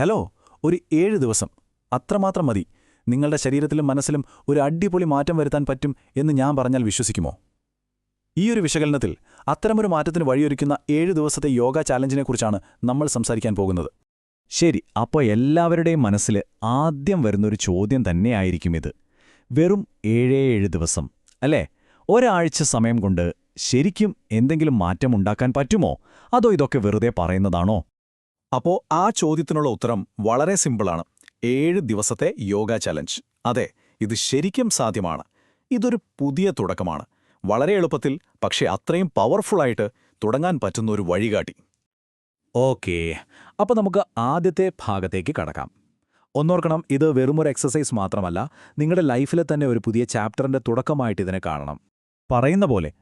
Hello ഒരു ഏഴ് ദിവസം. അത്രമാത്രം മതി. നിങ്ങളുടെ ശരീരത്തിലും മനസ്സിലും ഒരു അടിപൊളി മാറ്റം വരുത്താൻ പറ്റും എന്ന് ഞാൻ പറഞ്ഞാൽ വിശ്വസിക്കുമോ? ഈ ഒരു വിശകലനത്തിൽ അത്തരമൊരു മാറ്റത്തിന് വഴിയൊരുക്കുന്ന ഏഴ് ദിവസത്തെ യോഗ ചാലഞ്ചിനെക്കുറിച്ചാണ് നമ്മൾ സംസാരിക്കാൻ പോകുന്നത്. ശരി അപ്പോൾ എല്ലാവരുടെയും മനസ്സിൽ ആദ്യം വരുന്നൊരു ചോദ്യം തന്നെയായിരിക്കും ഇത്. വെറും ഏഴേ ഏഴ് ദിവസം അല്ലേ? ഒരാഴ്ച സമയം കൊണ്ട് ശരിക്കും എന്തെങ്കിലും മാറ്റം ഉണ്ടാക്കാൻ പറ്റുമോ? അതോ ഇതൊക്കെ വെറുതെ പറയുന്നതാണോ? അപ്പോ ആ ചോദ്യത്തിനുള്ള ഉത്തരം വളരെ സിമ്പിളാണ്. ഏഴ് ദിവസത്തെ യോഗ ചലഞ്ച്. അതെ ഇത് ശരിക്കും സാധ്യമാണ്. ഇതൊരു പുതിയ തുടക്കമാണ്. വളരെ എളുപ്പത്തിൽ പക്ഷേ അത്രയും പവർഫുള്ളായിട്ട് തുടങ്ങാൻ പറ്റുന്ന ഒരു വഴികാട്ടി ഓക്കേ അപ്പോൾ നമുക്ക് ആദ്യത്തെ ഭാഗത്തേക്ക് കടക്കാം. ഒന്നോർക്കണം ഇത് വെറുമൊരു എക്സസൈസ് മാത്രമല്ല നിങ്ങളുടെ ലൈഫിലെ തന്നെ ഒരു പുതിയ ചാപ്റ്ററിന്റെ തുടക്കമായിട്ട് ഇതിനെ കാണണം. പറയുന്ന പോലെ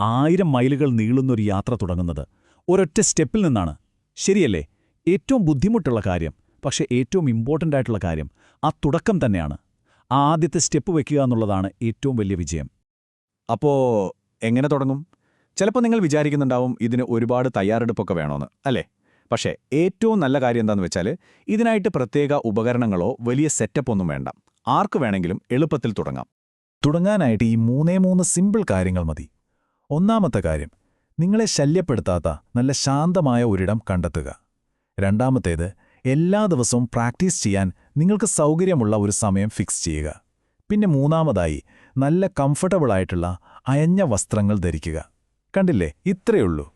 ആയിരം മൈലുകൾ നീളുന്നൊരു യാത്ര തുടങ്ങുന്നത്. ഒരൊറ്റ സ്റ്റെപ്പിൽ നിന്നാണ്. ശരിയല്ലേ? ഏറ്റവും ബുദ്ധിമുട്ടുള്ള കാര്യം പക്ഷേ ഏറ്റവും ഇമ്പോർട്ടന്റ് ആയിട്ടുള്ള കാര്യം ആ തുടക്കം തന്നെയാണ്. ആ ആദ്യത്തെ സ്റ്റെപ്പ് വെക്കുക എന്നുള്ളതാണ് ഏറ്റവും വലിയ വിജയം. അപ്പോ എങ്ങനെ തുടങ്ങും? ചിലപ്പോൾ നിങ്ങൾ വിചാരിക്കുന്നുണ്ടാവും ഇതിന് ഒരുപാട് തയ്യാറെടുപ്പൊക്കെ വേണമെന്ന് അല്ലേ? പക്ഷേ ഏറ്റവും നല്ല കാര്യം എന്താണെന്ന് വെച്ചാൽ ഇതിനായിട്ട് പ്രത്യേക ഉപകരണങ്ങളോ വലിയ സെറ്റപ്പ് ഒന്നും വേണ്ട. ആർക്ക് വേണമെങ്കിലും എളുപ്പത്തിൽ തുടങ്ങാം. തുടങ്ങാനായിട്ട് ഈ മൂന്നേ മൂന്ന് സിമ്പിൾ കാര്യങ്ങൾ മതി. ഒന്നാമത്തെ കാര്യം നിങ്ങളെ ശല്യപ്പെടുത്താത്ത നല്ല ശാന്തമായ ഒരിടം കണ്ടെത്തുക. രണ്ടാമത്തേത് എല്ലാ ദിവസവും പ്രാക്ടീസ് ചെയ്യാൻ നിങ്ങൾക്ക് സൗകര്യമുള്ള ഒരു സമയം ഫിക്സ് ചെയ്യുക. പിന്നെ മൂന്നാമതായി നല്ല കംഫർട്ടബിളായിട്ടുള്ള അയഞ്ഞ വസ്ത്രങ്ങൾ ധരിക്കുക. കണ്ടില്ലേ? ഇത്രയുള്ളൂ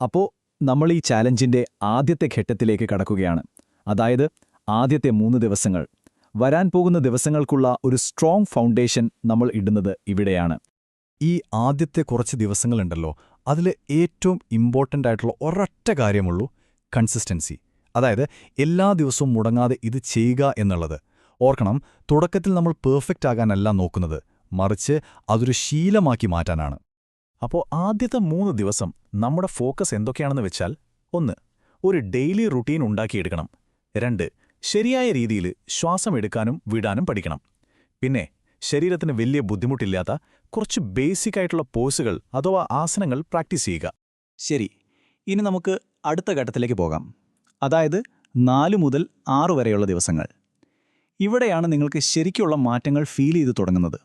അപ്പോൾ നമ്മൾ ഈ ചാലഞ്ചിന്റെ ആദ്യത്തെ ഘട്ടത്തിലേക്ക് കടക്കുകയാണ്. അതായത് ആദ്യത്തെ മൂന്ന് ദിവസങ്ങൾ. വരാൻ പോകുന്ന ദിവസങ്ങൾക്കുള്ള ഒരു സ്ട്രോങ് ഫൗണ്ടേഷൻ നമ്മൾ ഇടുന്നത് ഇവിടെയാണ്. ഈ ആദ്യത്തെ കുറച്ച് ദിവസങ്ങളുണ്ടല്ലോ അതിൽ ഏറ്റവും ഇമ്പോർട്ടന്റ് ആയിട്ടുള്ള ഒരൊറ്റ കാര്യമുള്ളൂ കൺസിസ്റ്റൻസി അതായത് എല്ലാ ദിവസവും മുടങ്ങാതെ ഇത് ചെയ്യുക എന്നുള്ളത്. ഓർക്കണം തുടക്കത്തിൽ നമ്മൾ പെർഫെക്റ്റ് ആകാനല്ല നോക്കുന്നത്. മറിച്ച് അതൊരു ശീലമാക്കി മാറ്റാനാണ്. അപ്പോൾ ആദ്യത്തെ മൂന്ന് ദിവസം നമ്മുടെ ഫോക്കസ് എന്തൊക്കെയാണെന്ന് വെച്ചാൽ ഒന്ന് ഒരു ഡെയിലി റുട്ടീൻ ഉണ്ടാക്കിയെടുക്കണം. രണ്ട് ശരിയായ രീതിയിൽ ശ്വാസം എടുക്കാനും വിടാനും പഠിക്കണം. പിന്നെ ശരീരത്തിന് വലിയ ബുദ്ധിമുട്ടില്ലാത്ത കുറച്ച് ബേസിക് ആയിട്ടുള്ള പോസുകൾ അഥവാ ആസനങ്ങൾ പ്രാക്ടീസ് ചെയ്യുക. ശരി ഇനി നമുക്ക് അടുത്ത ഘട്ടത്തിലേക്ക് പോകാം. അതായത് നാല് മുതൽ ആറ് വരെയുള്ള ദിവസങ്ങൾ. ഇവിടെയാണ് നിങ്ങൾക്ക് ശരിക്കുള്ള മാറ്റങ്ങൾ ഫീൽ ചെയ്ത് തുടങ്ങുന്നത്.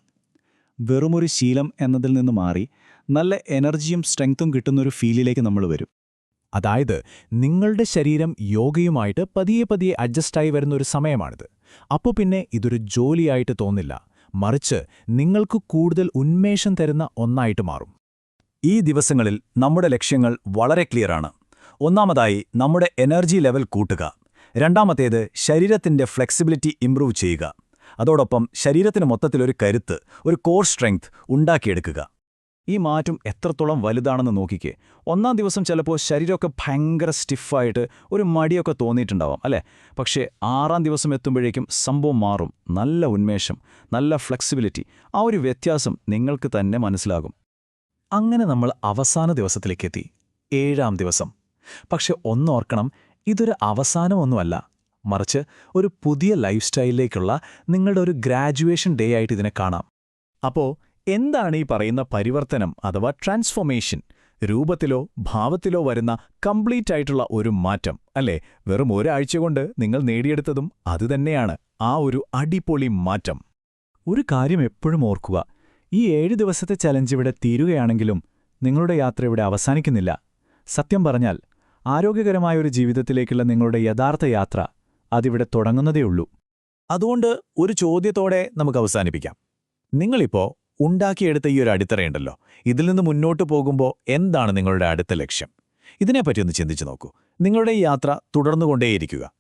വെറുമൊരു ശീലം എന്നതിൽ നിന്ന് മാറി നല്ല എനർജിയും സ്ട്രെങ്ത്തും കിട്ടുന്നൊരു ഫീലിലേക്ക് നമ്മൾ വരും. അതായത് നിങ്ങളുടെ ശരീരം യോഗയുമായിട്ട് പതിയെ പതിയെ അഡ്ജസ്റ്റായി വരുന്ന ഒരു സമയമാണിത്. അപ്പോൾ പിന്നെ ഇതൊരു ജോലിയായിട്ട് തോന്നില്ല. മറിച്ച് നിങ്ങൾക്ക് കൂടുതൽ ഉന്മേഷം തരുന്ന ഒന്നായിട്ട് മാറും. ഈ ദിവസങ്ങളിൽ നമ്മുടെ ലക്ഷ്യങ്ങൾ വളരെ ക്ലിയറാണ് ഒന്നാമതായി നമ്മുടെ എനർജി ലെവൽ കൂട്ടുക. രണ്ടാമത്തേത് ശരീരത്തിന്റെ ഫ്ലെക്സിബിലിറ്റി ഇംപ്രൂവ് ചെയ്യുക. അതോടൊപ്പം ശരീരത്തിന് മൊത്തത്തിലൊരു കരുത്ത് ഒരു കോർ സ്ട്രെങ്ത് ഉണ്ടാക്കിയെടുക്കുക. ഈ മാറ്റം എത്രത്തോളം വലുതാണെന്ന് നോക്കിക്കേ. ഒന്നാം ദിവസം ചിലപ്പോൾ ശരീരമൊക്കെ ഭയങ്കര സ്റ്റിഫായിട്ട് ഒരു മടിയൊക്കെ തോന്നിയിട്ടുണ്ടാവാം അല്ലേ? പക്ഷേ ആറാം ദിവസം എത്തുമ്പോഴേക്കും സംഭവം മാറും. നല്ല ഉന്മേഷം നല്ല ഫ്ലെക്സിബിലിറ്റി ആ ഒരു വ്യത്യാസം നിങ്ങൾക്ക് തന്നെ മനസ്സിലാകും. അങ്ങനെ നമ്മൾ അവസാന ദിവസത്തിലേക്കെത്തി ഏഴാം ദിവസം. പക്ഷെ ഒന്നോർക്കണം ഇതൊരു അവസാനമൊന്നുമല്ല. മറിച്ച് ഒരു പുതിയ ലൈഫ് സ്റ്റൈലിലേക്കുള്ള നിങ്ങളുടെ ഒരു ഗ്രാജുവേഷൻ ഡേ ആയിട്ട് ഇതിനെ കാണാം. അപ്പോ എന്താണ് ഈ പറയുന്ന പരിവർത്തനം അഥവാ ട്രാൻസ്ഫോർമേഷൻ? രൂപത്തിലോ ഭാവത്തിലോ വരുന്ന കംപ്ലീറ്റ് ആയിട്ടുള്ള ഒരു മാറ്റം അല്ലേ? വെറും ഒരാഴ്ച കൊണ്ട് നിങ്ങൾ നേടിയെടുത്തതും അതുതന്നെയാണ് ആ ഒരു അടിപൊളി മാറ്റം. ഒരു കാര്യം എപ്പോഴും ഓർക്കുക. ഈ ഏഴ് ദിവസത്തെ ചലഞ്ച് ഇവിടെ തീരുകയാണെങ്കിലും നിങ്ങളുടെ യാത്ര ഇവിടെ അവസാനിക്കുന്നില്ല. സത്യം പറഞ്ഞാൽ ആരോഗ്യകരമായ ഒരു ജീവിതത്തിലേക്കുള്ള നിങ്ങളുടെ യഥാർത്ഥ യാത്ര അതിവിടെ തുടങ്ങുന്നതേയുള്ളൂ അതുകൊണ്ട് ഒരു ചോദ്യത്തോടെ നമുക്ക് അവസാനിപ്പിക്കാം. നിങ്ങളിപ്പോൾ ഉണ്ടാക്കിയെടുത്ത ഈ ഒരു അടിത്തറയുണ്ടല്ലോ. ഇതിൽ നിന്ന് മുന്നോട്ട് പോകുമ്പോൾ എന്താണ് നിങ്ങളുടെ അടുത്ത ലക്ഷ്യം? ഇതിനെപ്പറ്റി ഒന്ന് ചിന്തിച്ചു നോക്കൂ. നിങ്ങളുടെ യാത്ര തുടർന്നുകൊണ്ടേയിരിക്കുക.